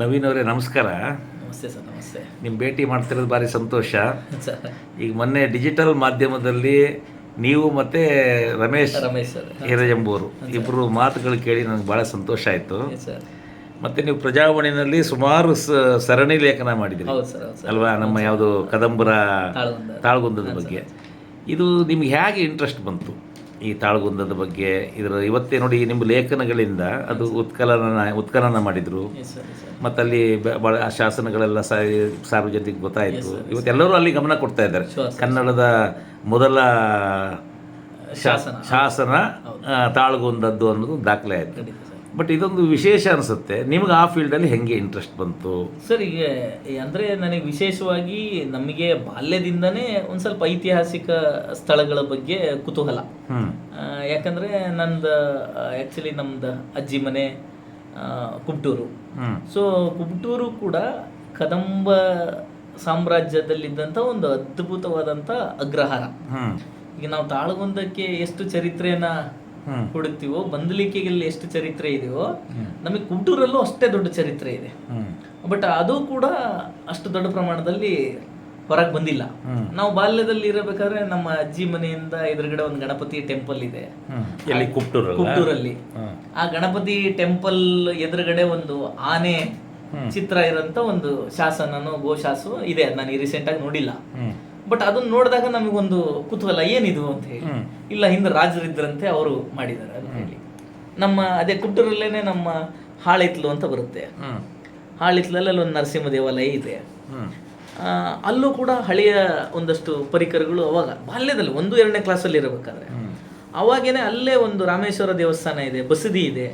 ನವೀನ್ ಅವರೇ ನಮಸ್ಕಾರ. ನಮಸ್ತೆ ಸರ್ ನಮಸ್ತೆ. ನಿಮ್ಮ ಭೇಟಿ ಮಾಡ್ತಿರೋದು ಭಾರಿ ಸಂತೋಷ. ಸರ್ ಈಗ ಮೊನ್ನೆ ಡಿಜಿಟಲ್ ಮಾಧ್ಯಮದಲ್ಲಿ ನೀವು ಮತ್ತು ರಮೇಶ್ ರಮೇಶ್ ಸರ್. ಹಿರಜಂಬೂರು ಇಬ್ಬರು ಮಾತುಗಳು ಕೇಳಿ ನನಗೆ ಭಾಳ ಸಂತೋಷ ಆಯಿತು. ಸರ್. ಮತ್ತು ನೀವು ಪ್ರಜಾವಾಣಿನಲ್ಲಿ ಸುಮಾರು ಸರಣಿ ಲೇಖನ ಮಾಡಿದ್ರಿ. ಅಲ್ವಾ? ನಮ್ಮ ಯಾವುದು ಕದಂಬರ ತಾಳಗುಂದ. ತಾಳ್ಗುಂದದ ಬಗ್ಗೆ. ಇದು ನಿಮ್ಗೆ ಹೇಗೆ ಇಂಟ್ರೆಸ್ಟ್ ಬಂತು? ಈ ತಾಳ್ಗುಂದದ ಬಗ್ಗೆ ಇದರ ಇವತ್ತೇ ನೋಡಿ ನಿಮ್ಮ ಲೇಖನಗಳಿಂದ ಅದು ಉತ್ಕಲನ ಉತ್ಖನನ ಮಾಡಿದರು. ಮತ್ತಲ್ಲಿ ಭಾಳ ಶಾಸನಗಳೆಲ್ಲ ಸಾರ್ವಜನಿಕ ಗೊತ್ತಾಯಿತು. ಇವತ್ತೆಲ್ಲರೂ ಅಲ್ಲಿ ಗಮನ ಕೊಡ್ತಾ ಇದ್ದಾರೆ. ಕನ್ನಡದ ಮೊದಲ ಶಾಸನ. ಶಾಸನ ತಾಳ್ಗುಂದದ್ದು ಅನ್ನೋದು ದಾಖಲೆ ಆಯಿತು. ಬಟ್ ಇದೊಂದು ವಿಶೇಷ ಅನಿಸುತ್ತೆ. ನಿಮ್ಗೆ ಆ ಫೀಲ್ಡಲ್ಲಿ ಹೆಂಗೆ ಇಂಟ್ರೆಸ್ಟ್ ಬಂತು? ಸರ್ ಈಗ ಅಂದರೆ ನನಗೆ ವಿಶೇಷವಾಗಿ ನಮಗೆ ಬಾಲ್ಯದಿಂದನೇ ಒಂದು ಸ್ವಲ್ಪ ಐತಿಹಾಸಿಕ ಸ್ಥಳಗಳ ಬಗ್ಗೆ ಕುತೂಹಲ. ಯಾಕಂದರೆ ನಂದು ಆ್ಯಕ್ಚುಲಿ ನಮ್ದು ಅಜ್ಜಿ ಮನೆ ಕುಬ್ಟೂರು ಸೊ ಕುಬ್ಟೂರು ಕೂಡ ಕದಂಬ ಸಾಮ್ರಾಜ್ಯದಲ್ಲಿದ್ದಂಥ ಒಂದು ಅದ್ಭುತವಾದಂಥ ಅಗ್ರಹಾರ. ಈಗ ನಾವು ತಾಳಗುಂದಕ್ಕೆ ಎಷ್ಟು ಚರಿತ್ರೆಯನ್ನ ಹುಡುಕ್ತೀವೋ ಬಂದಲಿಕೆಗೆಲ್ಲ ಎಷ್ಟು ಚರಿತ್ರೆ ಇದೆಯೋ ನಮಗೆ ಕುಂಟೂರಲ್ಲೂ ಅಷ್ಟೇ ದೊಡ್ಡ ಚರಿತ್ರೆ ಇದೆ. ಬಟ್ ಅದು ಕೂಡ ಅಷ್ಟು ದೊಡ್ಡ ಪ್ರಮಾಣದಲ್ಲಿ ಹೊರಗೆ ಬಂದಿಲ್ಲ. ನಾವು ಬಾಲ್ಯದಲ್ಲಿ ಇರಬೇಕಾದ್ರೆ ನಮ್ಮ ಅಜ್ಜಿ ಮನೆಯಿಂದ ಎದುರುಗಡೆ ಒಂದು ಗಣಪತಿ ಟೆಂಪಲ್ ಇದೆ. ಕುಟ್ಟೂರಲ್ಲಿ ಕುಪ್ಟೂರಲ್ಲ ಆ ಗಣಪತಿ ಟೆಂಪಲ್ ಎದುರುಗಡೆ ಒಂದು ಆನೆ ಚಿತ್ರ ಇರೋಂಥ ಒಂದು ಶಾಸನನೋ ಗೋಶಾಸು ಇದೆ. ನಾನು ರೀಸೆಂಟ್ ಆಗಿ ನೋಡಿಲ್ಲ. ಬಟ್ ಅದನ್ನ ನೋಡಿದಾಗ ನಮಗೊಂದು ಕುತೂಹಲ ಏನಿದು ಅಂತ ಹೇಳಿ. ಇಲ್ಲ ಹಿಂದೆ ರಾಜರಿದ್ರಂತೆ ಅವರು ಮಾಡಿದ್ದಾರೆ ಅಂತ ಹೇಳಿ. ನಮ್ಮ ಅದೇ ಕುಟ್ಟೂರಲ್ಲೇನೆ ನಮ್ಮ ಹಾಳೆತ್ಲು ಅಂತ ಬರುತ್ತೆ. ಹಾಳೆತ್ಲಲ್ಲಿ ಅಲ್ಲೊಂದು ನರಸಿಂಹ ದೇವಾಲಯ ಇದೆ. ಅಲ್ಲೂ ಕೂಡ ಹಳೆಯ ಒಂದಷ್ಟು ಪರಿಕರಗಳು ಅವಾಗ ಬಾಲ್ಯದಲ್ಲಿ ಒಂದು ಎರಡನೇ ಕ್ಲಾಸಲ್ಲಿ ಇರಬೇಕಾದ್ರೆ ಅವಾಗೇನೆ ಅಲ್ಲೇ ಒಂದು ರಾಮೇಶ್ವರ ದೇವಸ್ಥಾನ ಇದೆ ಬಸದಿ ಇದೆ.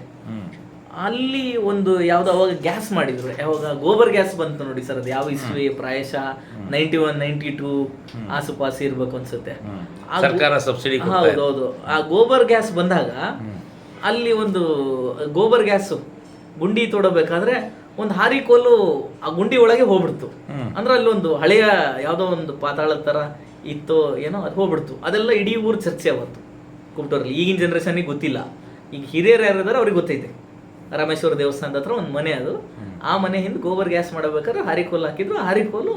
ಅಲ್ಲಿ ಒಂದು ಯಾವ್ದೋ ಅವಾಗ ಗ್ಯಾಸ್ ಮಾಡಿದ್ರು. ಯಾವಾಗ ಗೋಬರ್ ಗ್ಯಾಸ್ ಬಂತು ನೋಡಿ ಸರ್ ಅದು ಯಾವ ಇಸ್ವಿ ಪ್ರಾಯಶಃ ನೈಂಟಿ ಒನ್ ನೈಂಟಿ ಟೂ ಆಸುಪಾಸು ಇರ್ಬೇಕು ಅನ್ಸುತ್ತೆ. ಆ ಸರ್ಕಾರ ಸಬ್ಸಿಡಿ ಹೌದೌದು ಆ ಗೋಬರ್ ಗ್ಯಾಸ್ ಬಂದಾಗ ಅಲ್ಲಿ ಒಂದು ಗೋಬರ್ ಗ್ಯಾಸ್ ಗುಂಡಿ ತೋಡಬೇಕಾದ್ರೆ ಒಂದು ಹಾರಿಕೋಲು ಆ ಗುಂಡಿ ಒಳಗೆ ಹೋಗ್ಬಿಡ್ತು. ಅಂದ್ರೆ ಅಲ್ಲಿ ಒಂದು ಹಳೆಯ ಯಾವುದೋ ಒಂದು ಪಾತಾಳ ತರ ಇತ್ತು ಏನೋ ಅದು ಹೋಗ್ಬಿಡ್ತು. ಅದೆಲ್ಲ ಇಡೀ ಊರು ಚರ್ಚೆ ಅವತ್ತು ಕುಮಟೂರಲ್ಲಿ ಈಗಿನ ಜನ್ರೇಷನಿಗೆ ಗೊತ್ತಿಲ್ಲ. ಈಗ ಹಿರಿಯರು ಯಾರಿದ್ದಾರೆ ಅವ್ರಿಗೆ ಗೊತ್ತೈತೆ. ರಾಮೇಶ್ವರ ದೇವಸ್ಥಾನದ ಹತ್ರ ಒಂದು ಮನೆ ಅದು. ಆ ಮನೆ ಹಿಂದೆ ಗೋಬರ್ ಗ್ಯಾಸ್ ಮಾಡಬೇಕಾದ್ರೆ ಹಾರಿಕೋಲು ಹಾಕಿದ್ರು ಹರಿಕೋಲು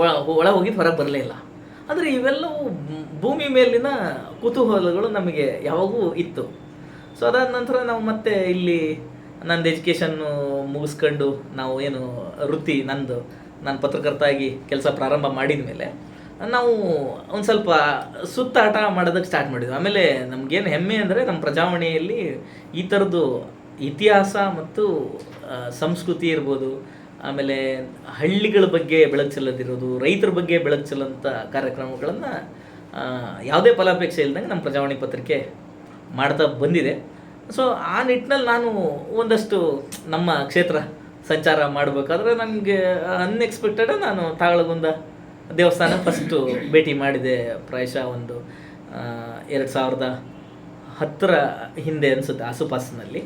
ಒಳ ಒಳ ಹೋಗಿದ್ದು ಹೊರಗೆ ಬರಲಿಲ್ಲ. ಆದರೆ ಅಂದರೆ ಇವೆಲ್ಲವೂ ಭೂಮಿ ಮೇಲಿನ ಕುತೂಹಲಗಳು ನಮಗೆ ಯಾವಾಗೂ ಇತ್ತು. ಸೊ ಅದಾದ ನಂತರ ನಾವು ಮತ್ತೆ ಇಲ್ಲಿ ನಂದು ಎಜುಕೇಷನ್ನು ಮುಗಿಸ್ಕೊಂಡು ನಾವು ಏನು ವೃತ್ತಿ ನಂದು ನಾನು ಪತ್ರಕರ್ತ ಆಗಿ ಕೆಲಸ ಪ್ರಾರಂಭ ಮಾಡಿದ ಮೇಲೆ ನಾವು ಒಂದು ಸ್ವಲ್ಪ ಸುತ್ತಾಟ ಮಾಡೋದಕ್ಕೆ ಸ್ಟಾರ್ಟ್ ಮಾಡಿದ್ವಿ. ಆಮೇಲೆ ನಮಗೇನು ಹೆಮ್ಮೆ ಅಂದರೆ ನಮ್ಮ ಪ್ರಜಾವಾಣಿಯಲ್ಲಿ ಈ ಥರದ್ದು ಇತಿಹಾಸ ಮತ್ತು ಸಂಸ್ಕೃತಿ ಇರ್ಬೋದು, ಆಮೇಲೆ ಹಳ್ಳಿಗಳ ಬಗ್ಗೆ ಬೆಳಕು ಚೆಲ್ಲದಿರೋದು, ರೈತರ ಬಗ್ಗೆ ಬೆಳಕು ಚೆಲ್ಲಂಥ ಕಾರ್ಯಕ್ರಮಗಳನ್ನು ಯಾವುದೇ ಫಲಾಪೇಕ್ಷೆ ಇಲ್ದಂಗೆ ನಮ್ಮ ಪ್ರಜಾವಾಣಿ ಪತ್ರಿಕೆ ಮಾಡ್ತಾ ಬಂದಿದೆ. ಸೊ ಆ ನಿಟ್ಟಿನಲ್ಲಿ ನಾನು ಒಂದಷ್ಟು ನಮ್ಮ ಕ್ಷೇತ್ರ ಸಂಚಾರ ಮಾಡಬೇಕಾದ್ರೆ ನನಗೆ ಅನ್ಎಕ್ಸ್ಪೆಕ್ಟೆಡ್ ನಾನು ತಾಳಗುಂದ ದೇವಸ್ಥಾನ ಫಸ್ಟು ಭೇಟಿ ಮಾಡಿದೆ ಪ್ರಾಯಶಃ ಒಂದು ಎರಡು ಸಾವಿರದ ಹತ್ತರ ಹಿಂದೆ ಅನಿಸುತ್ತೆ ಆಸುಪಾಸಿನಲ್ಲಿ.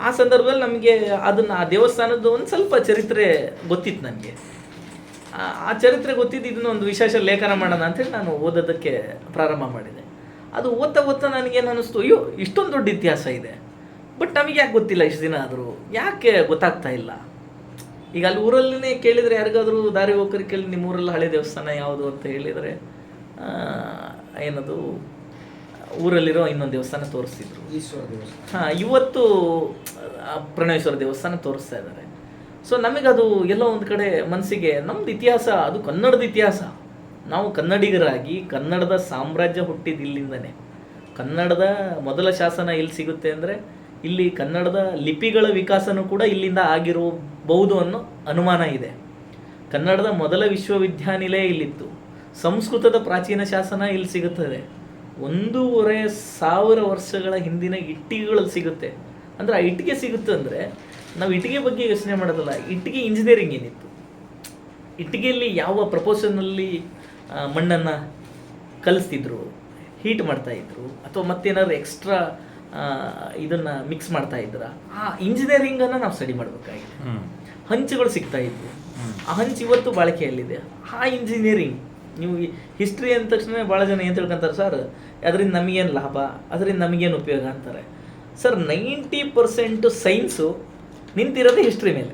ಆ ಸಂದರ್ಭದಲ್ಲಿ ನಮಗೆ ಅದನ್ನು, ಆ ದೇವಸ್ಥಾನದ್ದು ಒಂದು ಸ್ವಲ್ಪ ಚರಿತ್ರೆ ಗೊತ್ತಿತ್ತು ನನಗೆ ಆ ಚರಿತ್ರೆ ಗೊತ್ತಿದ್ದು ಇದನ್ನ ಒಂದು ವಿಶೇಷ ಲೇಖನ ಮಾಡೋಣ ಅಂತೇಳಿ ನಾನು ಓದೋದಕ್ಕೆ ಪ್ರಾರಂಭ ಮಾಡಿದೆ. ಅದು ಓದ್ತಾ ಓದ್ತಾ ನನಗೇನು ಅನ್ನಿಸ್ತು ಅಯ್ಯೋ, ಇಷ್ಟೊಂದು ದೊಡ್ಡ ಇತಿಹಾಸ ಇದೆ. ಬಟ್ ನಮಗೆ ಯಾಕೆ ಗೊತ್ತಿಲ್ಲ ಇಷ್ಟು ದಿನ ಆದರೂ? ಯಾಕೆ ಗೊತ್ತಾಗ್ತಾ ಇಲ್ಲ? ಈಗ ಅಲ್ಲಿ ಊರಲ್ಲೇ ಕೇಳಿದರೆ ಯಾರಿಗಾದರೂ ದಾರಿ ಹೋಗ್ರಿ ಕೇಳಿ ನಿಮ್ಮ ಊರಲ್ಲಿ ಹಳೆ ದೇವಸ್ಥಾನ ಯಾವುದು ಅಂತ ಹೇಳಿದರೆ ಏನದು ಊರಲ್ಲಿರೋ ಇನ್ನೊಂದು ದೇವಸ್ಥಾನ ತೋರಿಸ್ತಿದ್ರು. ಹಾಂ ಇವತ್ತು ಪ್ರಣವೇಶ್ವರ ದೇವಸ್ಥಾನ ತೋರಿಸ್ತಾ ಇದ್ದಾರೆ. ಸೊ ನಮಗದು ಎಲ್ಲೋ ಒಂದು ಕಡೆ ಮನಸ್ಸಿಗೆ ನಮ್ದು ಇತಿಹಾಸ ಅದು ಕನ್ನಡದ ಇತಿಹಾಸ. ನಾವು ಕನ್ನಡಿಗರಾಗಿ ಕನ್ನಡದ ಸಾಮ್ರಾಜ್ಯ ಹುಟ್ಟಿದ ಇಲ್ಲಿಂದನೇ. ಕನ್ನಡದ ಮೊದಲ ಶಾಸನ ಎಲ್ಲಿ ಸಿಗುತ್ತೆ ಅಂದರೆ ಇಲ್ಲಿ ಕನ್ನಡದ ಲಿಪಿಗಳ ವಿಕಾಸನೂ ಕೂಡ ಇಲ್ಲಿಂದ ಆಗಿರಬಹುದು ಅನ್ನೋ ಅನುಮಾನ ಇದೆ. ಕನ್ನಡದ ಮೊದಲ ವಿಶ್ವವಿದ್ಯಾನಿಲಯ ಇಲ್ಲಿತ್ತು. ಸಂಸ್ಕೃತದ ಪ್ರಾಚೀನ ಶಾಸನ ಇಲ್ಲಿ ಸಿಗುತ್ತದೆ. ಒಂದೂವರೆ ಸಾವಿರ ವರ್ಷಗಳ ಹಿಂದಿನ ಇಟ್ಟಿಗೆಗಳಲ್ಲಿ ಸಿಗುತ್ತೆ. ಅಂದರೆ ಆ ಇಟ್ಟಿಗೆ ಸಿಗುತ್ತೆ ಅಂದರೆ ನಾವು ಇಟ್ಟಿಗೆ ಬಗ್ಗೆ ಯೋಚನೆ ಮಾಡೋದಲ್ಲ, ಇಟ್ಟಿಗೆ ಇಂಜಿನಿಯರಿಂಗ್ ಏನಿತ್ತು. ಇಟ್ಟಿಗೆಯಲ್ಲಿ ಯಾವ ಪ್ರಪೋಸನಲ್ಲಿ ಮಣ್ಣನ್ನು ಕಲಿಸ್ತಿದ್ರು ಹೀಟ್ ಮಾಡ್ತಾಯಿದ್ರು ಅಥವಾ ಮತ್ತೇನಾದ್ರು ಎಕ್ಸ್ಟ್ರಾ ಇದನ್ನು ಮಿಕ್ಸ್ ಮಾಡ್ತಾ ಇದ್ರ. ಆ ಇಂಜಿನಿಯರಿಂಗ್ ಅನ್ನ ನಾವು ಸ್ಟಡಿ ಮಾಡಬೇಕಾಗಿದೆ. ಹಂಚುಗಳು ಸಿಗ್ತಾ ಇದ್ವು. ಆ ಹಂಚು ಇವತ್ತು ಬಾಳಿಕೆಯಲ್ಲಿದೆ. ಆ ಇಂಜಿನಿಯರಿಂಗ್ ನೀವು ಹಿಸ್ಟ್ರಿ ಅಂದ ತಕ್ಷಣ ಭಾಳ ಜನ ಏನು ತಿಳ್ಕೊಂತಾರೆ ಸರ್ ಅದರಿಂದ ನಮಗೇನು ಲಾಭ? ಅದರಿಂದ ನಮಗೇನು ಉಪಯೋಗ ಅಂತಾರೆ? ಸರ್ ನೈಂಟಿ ಪರ್ಸೆಂಟು ಸೈನ್ಸು ನಿಂತಿರೋದು ಹಿಸ್ಟ್ರಿ ಮೇಲೆ.